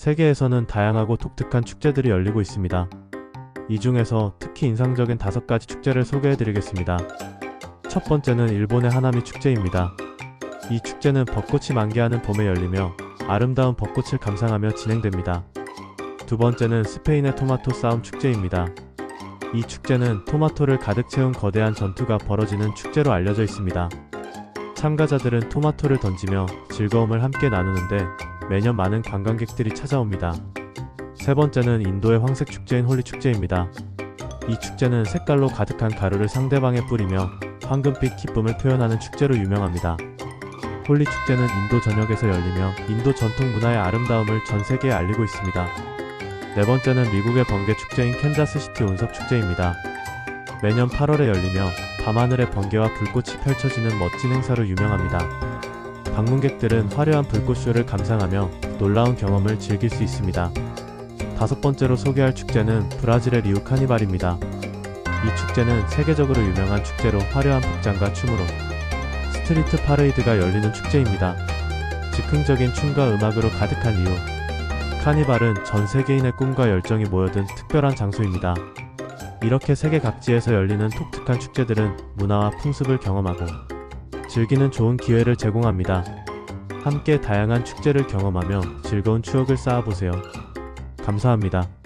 세계에서는 다양하고 독특한 축제들이 열리고 있습니다. 이 중에서 특히 인상적인 다섯 가지 축제를 소개해 드리겠습니다. 첫 번째는 일본의 하나미 축제입니다. 이 축제는 벚꽃이 만개하는 봄에 열리며 아름다운 벚꽃을 감상하며 진행됩니다. 두 번째는 스페인의 토마토 싸움 축제입니다. 이 축제는 토마토를 가득 채운 거대한 전투가 벌어지는 축제로 알려져 있습니다. 참가자들은 토마토를 던지며 즐거움을 함께 나누는데 매년 많은 관광객들이 찾아옵니다. 세 번째는 인도의 황색 축제인 홀리 축제입니다. 이 축제는 색깔로 가득한 가루를 상대방에 뿌리며 황금빛 기쁨을 표현하는 축제로 유명합니다. 홀리 축제는 인도 전역에서 열리며 인도 전통 문화의 아름다움을 전 세계에 알리고 있습니다. 네 번째는 미국의 번개 축제인 캔자스시티 운석 축제입니다. 매년 8월에 열리며 밤하늘에 번개와 불꽃이 펼쳐지는 멋진 행사로 유명합니다. 방문객들은 화려한 불꽃쇼를 감상하며 놀라운 경험을 즐길 수 있습니다. 다섯 번째로 소개할 축제는 브라질의 리우 카니발입니다. 이 축제는 세계적으로 유명한 축제로 화려한 복장과 춤으로 스트리트 파레이드가 열리는 축제입니다. 즉흥적인 춤과 음악으로 가득한 리우. 카니발은 전 세계인의 꿈과 열정이 모여든 특별한 장소입니다. 이렇게 세계 각지에서 열리는 독특한 축제들은 문화와 풍습을 경험하고 즐기는 좋은 기회를 제공합니다. 함께 다양한 축제를 경험하며 즐거운 추억을 쌓아보세요. 감사합니다.